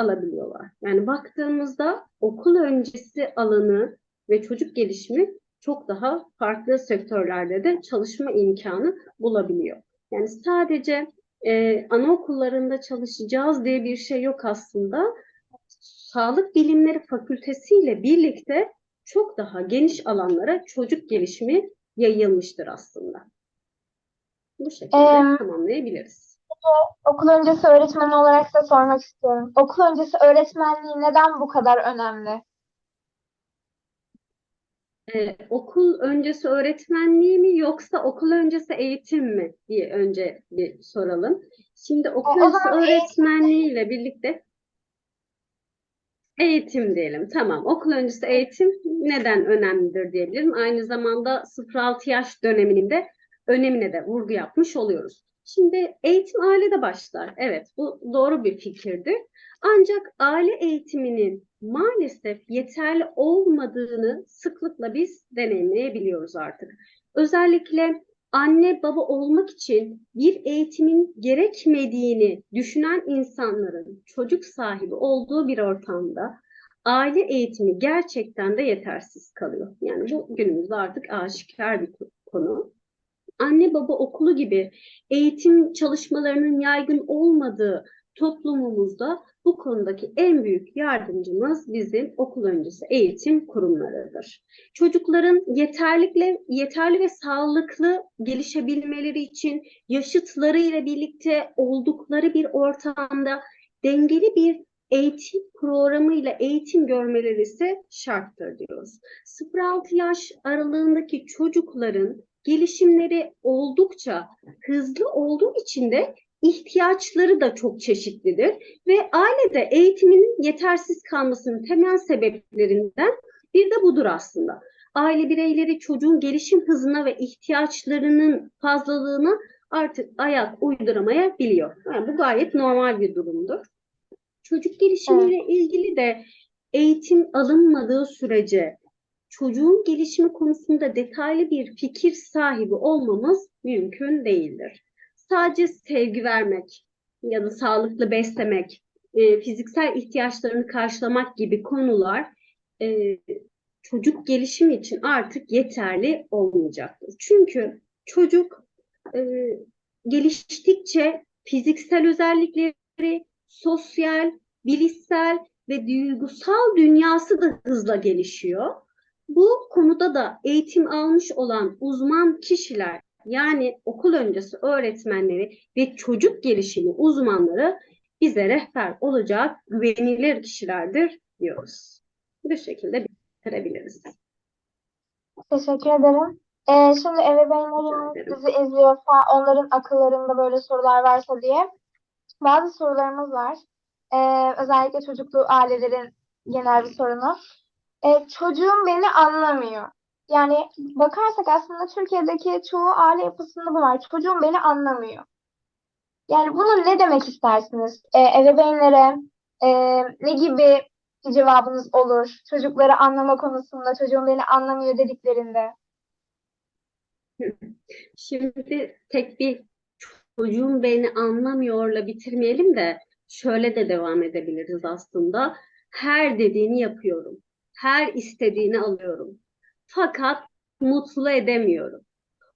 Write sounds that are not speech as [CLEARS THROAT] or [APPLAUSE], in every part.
alabiliyorlar. Yani baktığımızda okul öncesi alanı ve çocuk gelişimi çok daha farklı sektörlerde de çalışma imkanı bulabiliyor. Yani sadece e, anaokullarında çalışacağız diye bir şey yok aslında. Sağlık Bilimleri Fakültesi ile birlikte çok daha geniş alanlara çocuk gelişimi yayılmıştır aslında. Bu şekilde Em, tamamlayabiliriz. Okul öncesi öğretmeni olarak size sormak istiyorum. Okul öncesi öğretmenliği neden bu kadar önemli? Ee, okul öncesi öğretmenliği mi yoksa okul öncesi eğitim mi diye önce bir soralım. Şimdi okul o öncesi öğretmenliği ile birlikte eğitim diyelim. Tamam. Okul öncesi eğitim neden önemlidir diyebilirim. Aynı zamanda 0-6 yaş döneminde önemine de vurgu yapmış oluyoruz. Şimdi eğitim ailede başlar. Evet, bu doğru bir fikirdir. Ancak aile eğitiminin maalesef yeterli olmadığını sıklıkla biz deneyimleyebiliyoruz artık. Özellikle anne baba olmak için bir eğitimin gerekmediğini düşünen insanların çocuk sahibi olduğu bir ortamda aile eğitimi gerçekten de yetersiz kalıyor. Yani bu günümüzde artık aşikar bir konu. Anne baba okulu gibi eğitim çalışmalarının yaygın olmadığı toplumumuzda bu konudaki en büyük yardımcımız bizim okul öncesi eğitim kurumlarıdır. Çocukların yeterlikle, yeterli ve sağlıklı gelişebilmeleri için yaşıtları ile birlikte oldukları bir ortamda dengeli bir eğitim programıyla eğitim görmeleri ise şarttır diyoruz. 0-6 yaş aralığındaki çocukların gelişimleri oldukça hızlı olduğu için de ihtiyaçları da çok çeşitlidir ve ailede eğitimin yetersiz kalmasının temel sebeplerinden bir de budur aslında. Aile bireyleri çocuğun gelişim hızına ve ihtiyaçlarının fazlalığına artık ayak uyduramayabiliyor. Yani bu gayet normal bir durumdur. Çocuk gelişimiyle ilgili de eğitim alınmadığı sürece çocuğun gelişimi konusunda detaylı bir fikir sahibi olmamız mümkün değildir. Sadece sevgi vermek ya da sağlıklı beslemek, e, fiziksel ihtiyaçlarını karşılamak gibi konular e, çocuk gelişimi için artık yeterli olmayacaktır. Çünkü çocuk e, geliştikçe fiziksel özellikleri, sosyal, bilişsel ve duygusal dünyası da hızla gelişiyor. Bu konuda da eğitim almış olan uzman kişiler yani okul öncesi öğretmenleri ve çocuk gelişimi uzmanları bize rehber olacak güvenilir kişilerdir diyoruz. Bu şekilde bitirebiliriz. Teşekkür ederim. Ee, şimdi ebeveynlerimiz bizi izliyorsa, onların akıllarında böyle sorular varsa diye bazı sorularımız var. Ee, özellikle çocuklu ailelerin genel bir sorunu. Ee, çocuğum beni anlamıyor. Yani bakarsak aslında Türkiye'deki çoğu aile yapısında bu var. Çocuğum beni anlamıyor. Yani bunu ne demek istersiniz? Ee, ebeveynlere e, ne gibi bir cevabınız olur? Çocukları anlama konusunda çocuğum beni anlamıyor dediklerinde. Şimdi tek bir çocuğum beni anlamıyorla bitirmeyelim de şöyle de devam edebiliriz aslında. Her dediğini yapıyorum. Her istediğini alıyorum. Fakat mutlu edemiyorum.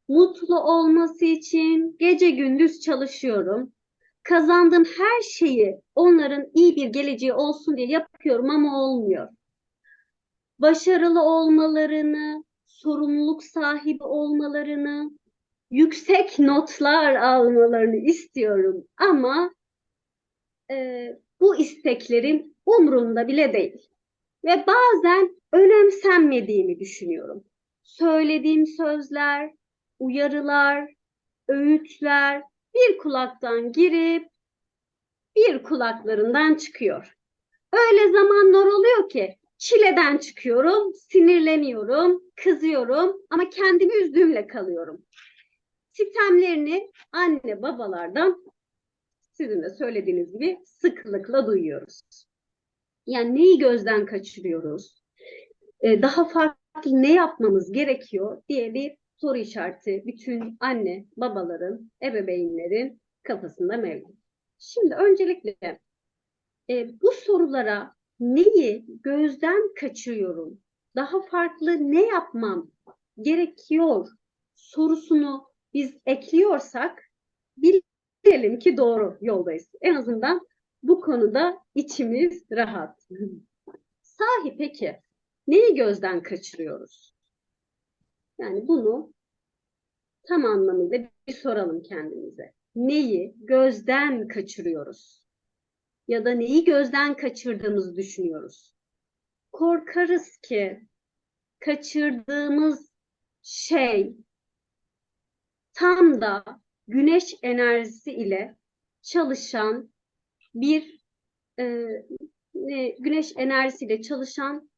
Mutlu olması için gece gündüz çalışıyorum. Kazandığım her şeyi onların iyi bir geleceği olsun diye yapıyorum ama olmuyor. Başarılı olmalarını, sorumluluk sahibi olmalarını, yüksek notlar almalarını istiyorum ama e, bu isteklerim umurumda bile değil. Ve bazen önemsenmediğimi düşünüyorum. Söylediğim sözler, uyarılar, öğütler bir kulaktan girip bir kulaklarından çıkıyor. Öyle zamanlar oluyor ki çileden çıkıyorum, sinirleniyorum, kızıyorum ama kendimi üzdüğümle kalıyorum. Sitemlerini anne babalardan sizin de söylediğiniz gibi sıklıkla duyuyoruz. Yani neyi gözden kaçırıyoruz? Ee, daha farklı ne yapmamız gerekiyor diye bir soru işareti bütün anne, babaların, ebeveynlerin kafasında mevcut. Şimdi öncelikle e, bu sorulara neyi gözden kaçırıyorum, daha farklı ne yapmam gerekiyor sorusunu biz ekliyorsak bilelim ki doğru yoldayız. En azından bu konuda içimiz rahat. Sahi peki neyi gözden kaçırıyoruz? Yani bunu tam anlamıyla bir soralım kendimize. Neyi gözden kaçırıyoruz? Ya da neyi gözden kaçırdığımızı düşünüyoruz? Korkarız ki kaçırdığımız şey tam da güneş enerjisi ile çalışan bir e, ne, güneş enerjisiyle çalışan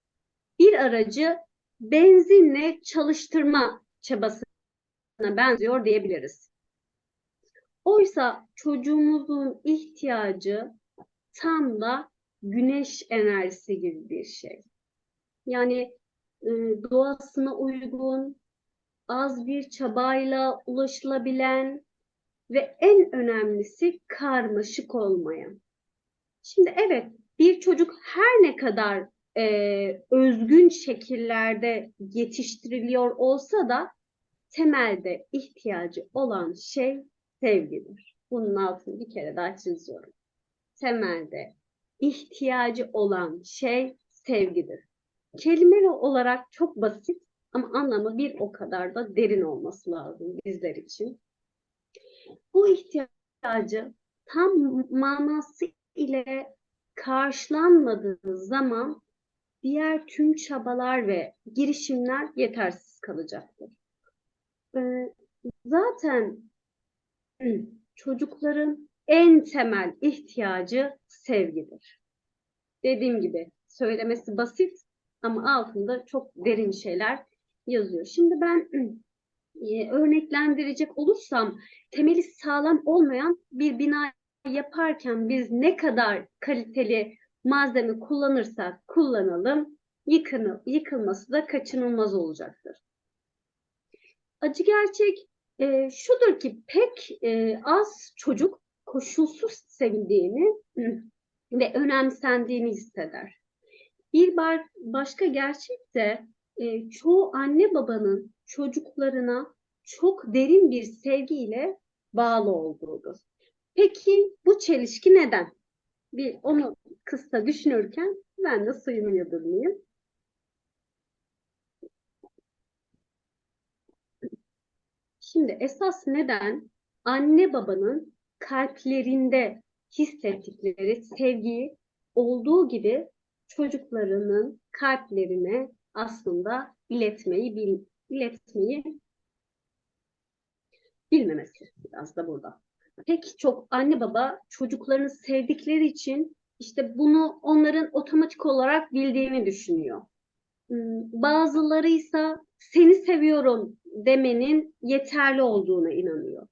bir aracı benzinle çalıştırma çabasına benziyor diyebiliriz. Oysa çocuğumuzun ihtiyacı tam da güneş enerjisi gibi bir şey. Yani e, doğasına uygun, az bir çabayla ulaşılabilen ve en önemlisi karmaşık olmayan. Şimdi evet bir çocuk her ne kadar e, özgün şekillerde yetiştiriliyor olsa da temelde ihtiyacı olan şey sevgidir. Bunun altını bir kere daha çiziyorum. Temelde ihtiyacı olan şey sevgidir. Kelime olarak çok basit ama anlamı bir o kadar da derin olması lazım bizler için. Bu ihtiyacı tam manası ile karşılanmadığı zaman diğer tüm çabalar ve girişimler yetersiz kalacaktır. Ee, zaten [CLEARS THROAT] çocukların en temel ihtiyacı sevgidir. Dediğim gibi söylemesi basit ama altında çok derin şeyler yazıyor. Şimdi ben [CLEARS THROAT] e, örneklendirecek olursam temeli sağlam olmayan bir bina yaparken biz ne kadar kaliteli malzeme kullanırsak kullanalım yıkını, yıkılması da kaçınılmaz olacaktır. Acı gerçek e, şudur ki pek e, az çocuk koşulsuz sevildiğini ve önemsendiğini hisseder. Bir başka gerçek de e, çoğu anne babanın çocuklarına çok derin bir sevgiyle bağlı olduğudur. Peki bu çelişki neden? Bir onu kısa düşünürken ben de suyumu yudumlayayım. Şimdi esas neden anne babanın kalplerinde hissettikleri sevgiyi olduğu gibi çocuklarının kalplerine aslında iletmeyi bil, iletmeyi bilmemesi biraz da burada. Pek çok anne baba çocuklarını sevdikleri için işte bunu onların otomatik olarak bildiğini düşünüyor. Hmm, bazıları ise seni seviyorum demenin yeterli olduğuna inanıyor.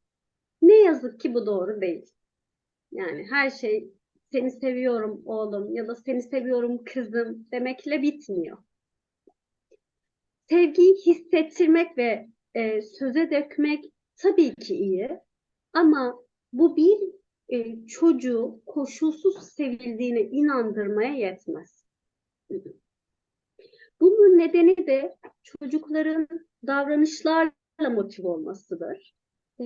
Ne yazık ki bu doğru değil. Yani her şey seni seviyorum oğlum ya da seni seviyorum kızım demekle bitmiyor. Sevgiyi hissettirmek ve e, söze dökmek tabii ki iyi ama bu bir e, çocuğu koşulsuz sevildiğine inandırmaya yetmez. Bunun nedeni de çocukların davranışlarla motive olmasıdır. E,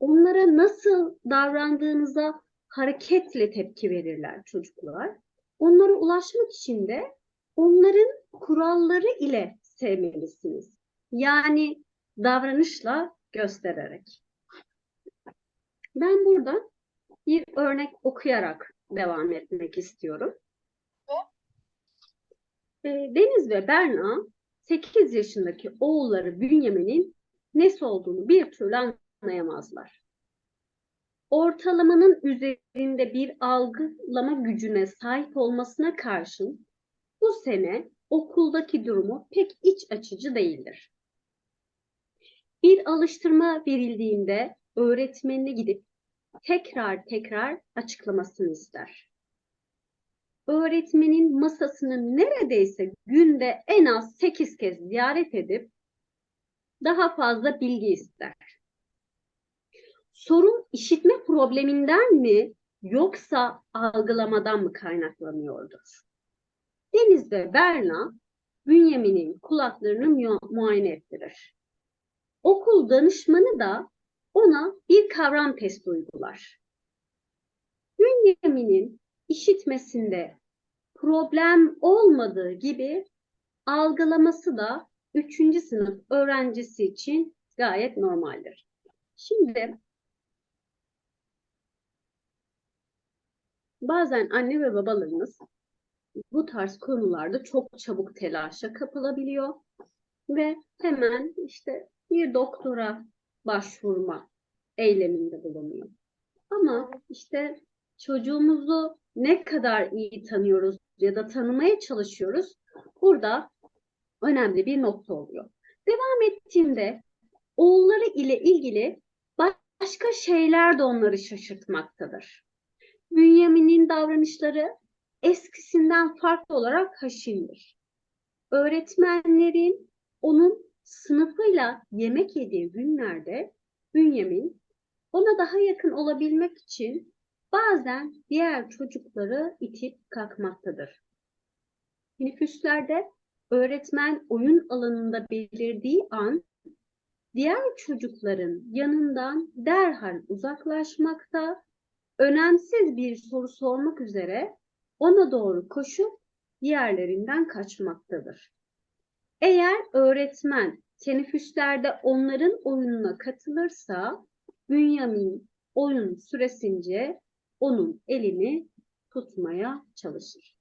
onlara nasıl davrandığınıza hareketle tepki verirler çocuklar. Onlara ulaşmak için de onların kuralları ile sevmelisiniz. Yani davranışla göstererek. Ben burada bir örnek okuyarak devam etmek istiyorum. Ee, Deniz ve Berna 8 yaşındaki oğulları Bünyamin'in nesi olduğunu bir türlü anlayamazlar. Ortalamanın üzerinde bir algılama gücüne sahip olmasına karşın bu sene okuldaki durumu pek iç açıcı değildir. Bir alıştırma verildiğinde öğretmenine gidip tekrar tekrar açıklamasını ister. Öğretmenin masasını neredeyse günde en az 8 kez ziyaret edip daha fazla bilgi ister. Sorun işitme probleminden mi yoksa algılamadan mı kaynaklanıyordur? Deniz ve Berna Bünyamin'in kulaklarını mu- muayene ettirir. Okul danışmanı da ona bir kavram testi uygular. Bünyamin'in işitmesinde problem olmadığı gibi algılaması da 3. sınıf öğrencisi için gayet normaldir. Şimdi bazen anne ve babalarımız bu tarz konularda çok çabuk telaşa kapılabiliyor ve hemen işte bir doktora başvurma eyleminde bulunuyor. Ama işte çocuğumuzu ne kadar iyi tanıyoruz ya da tanımaya çalışıyoruz burada önemli bir nokta oluyor. Devam ettiğinde oğulları ile ilgili başka şeyler de onları şaşırtmaktadır. Bünyamin'in davranışları eskisinden farklı olarak haşindir. Öğretmenlerin onun sınıfıyla yemek yediği günlerde Bünyamin ona daha yakın olabilmek için bazen diğer çocukları itip kalkmaktadır. Teneffüslerde öğretmen oyun alanında belirdiği an diğer çocukların yanından derhal uzaklaşmakta, önemsiz bir soru sormak üzere ona doğru koşup diğerlerinden kaçmaktadır. Eğer öğretmen teneffüslerde onların oyununa katılırsa Bünyamin oyun süresince onun elini tutmaya çalışır.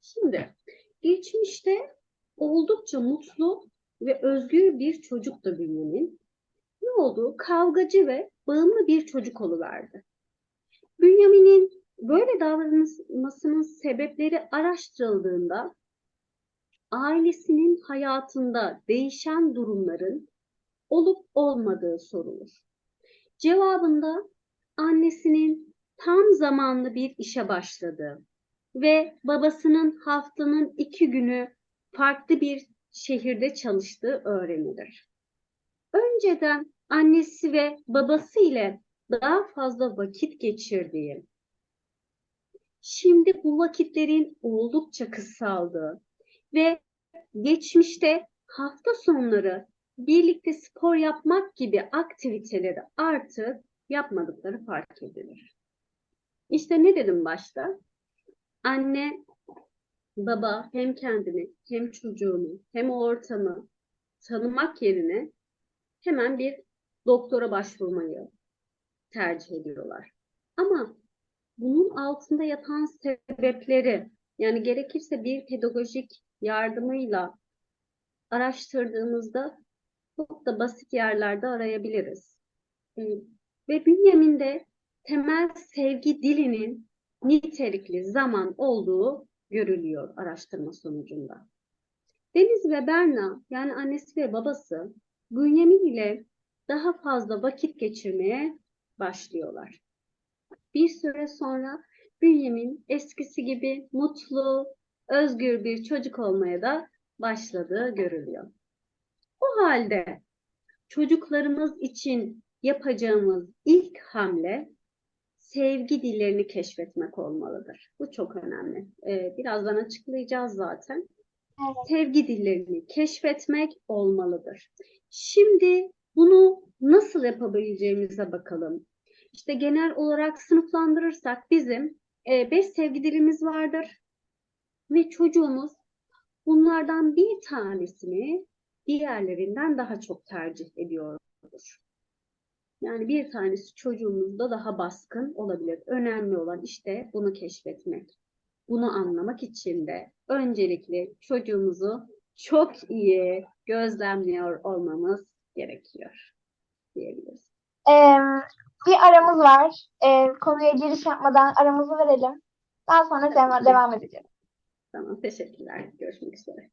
Şimdi geçmişte oldukça mutlu ve özgür bir çocuktu Bünyamin. Ne oldu? Kavgacı ve bağımlı bir çocuk oluverdi. Bünyamin'in böyle davranmasının sebepleri araştırıldığında ailesinin hayatında değişen durumların olup olmadığı sorulur. Cevabında annesinin tam zamanlı bir işe başladığı ve babasının haftanın iki günü farklı bir şehirde çalıştığı öğrenilir. Önceden annesi ve babası ile daha fazla vakit geçirdiği, şimdi bu vakitlerin oldukça kısaldığı ve geçmişte hafta sonları birlikte spor yapmak gibi aktiviteleri artık yapmadıkları fark edilir. İşte ne dedim başta? Anne, baba hem kendini hem çocuğunu hem ortamı tanımak yerine hemen bir doktora başvurmayı tercih ediyorlar. Ama bunun altında yatan sebepleri yani gerekirse bir pedagojik yardımıyla araştırdığımızda çok da basit yerlerde arayabiliriz. Ee, Ve Bünyamin'de temel sevgi dilinin nitelikli zaman olduğu görülüyor araştırma sonucunda. Deniz ve Berna yani annesi ve babası Bünyamin ile daha fazla vakit geçirmeye başlıyorlar. Bir süre sonra Bünyamin eskisi gibi mutlu, özgür bir çocuk olmaya da başladığı görülüyor. O halde çocuklarımız için yapacağımız ilk hamle sevgi dillerini keşfetmek olmalıdır. Bu çok önemli. Ee, birazdan açıklayacağız zaten. Evet. Sevgi dillerini keşfetmek olmalıdır. Şimdi bunu nasıl yapabileceğimize bakalım. İşte genel olarak sınıflandırırsak bizim e, beş sevgi dilimiz vardır ve çocuğumuz bunlardan bir tanesini diğerlerinden daha çok tercih ediyordur. Yani bir tanesi çocuğumuzda daha baskın olabilir. Önemli olan işte bunu keşfetmek. Bunu anlamak için de öncelikle çocuğumuzu çok iyi gözlemliyor olmamız gerekiyor diyebiliriz. Ee, bir aramız var. Ee, konuya giriş yapmadan aramızı verelim. Daha sonra devam, devam edeceğiz. Tamam, teşekkürler. Görüşmek üzere.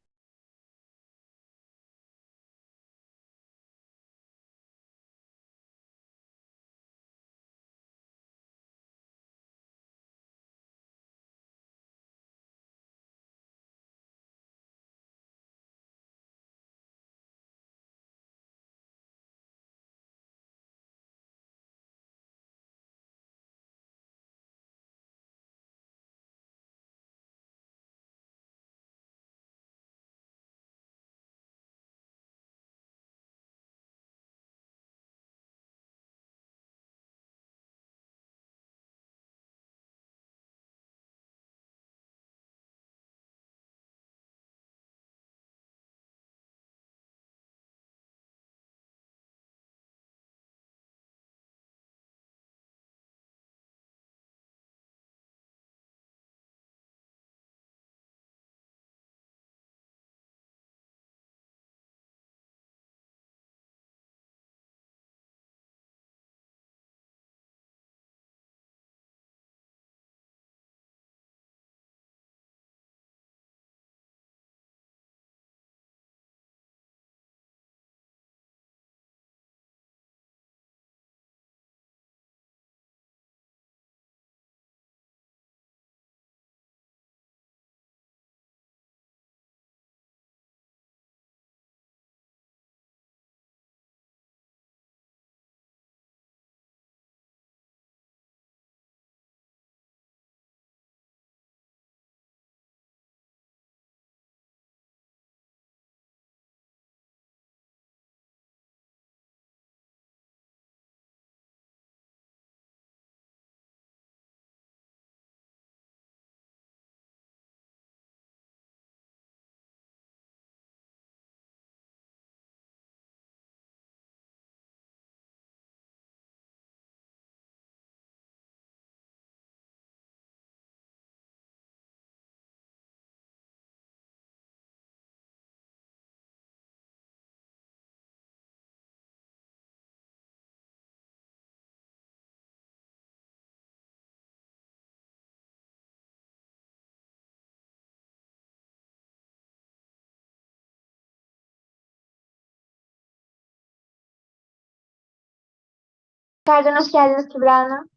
Tekrardan hoş geldiniz Kübra Hanım.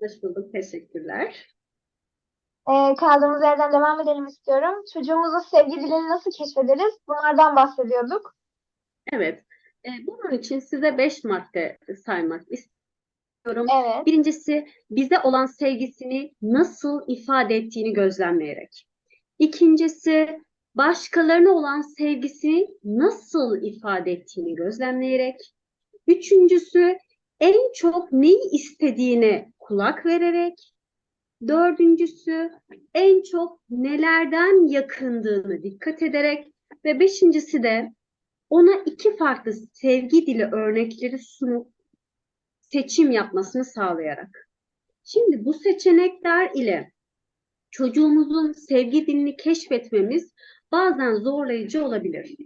Hoş bulduk. Teşekkürler. Ee, kaldığımız yerden devam edelim istiyorum. Çocuğumuzun sevgi dilini nasıl keşfederiz? Bunlardan bahsediyorduk. Evet. E, bunun için size beş madde saymak istiyorum. Evet. Birincisi bize olan sevgisini nasıl ifade ettiğini gözlemleyerek. İkincisi başkalarına olan sevgisini nasıl ifade ettiğini gözlemleyerek. Üçüncüsü en çok neyi istediğine kulak vererek. Dördüncüsü en çok nelerden yakındığını dikkat ederek. Ve beşincisi de ona iki farklı sevgi dili örnekleri sunup seçim yapmasını sağlayarak. Şimdi bu seçenekler ile çocuğumuzun sevgi dilini keşfetmemiz bazen zorlayıcı olabilir.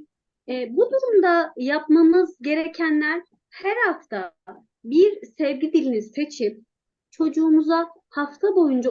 E, bu durumda yapmamız gerekenler her hafta bir sevgi dilini seçip çocuğumuza hafta boyunca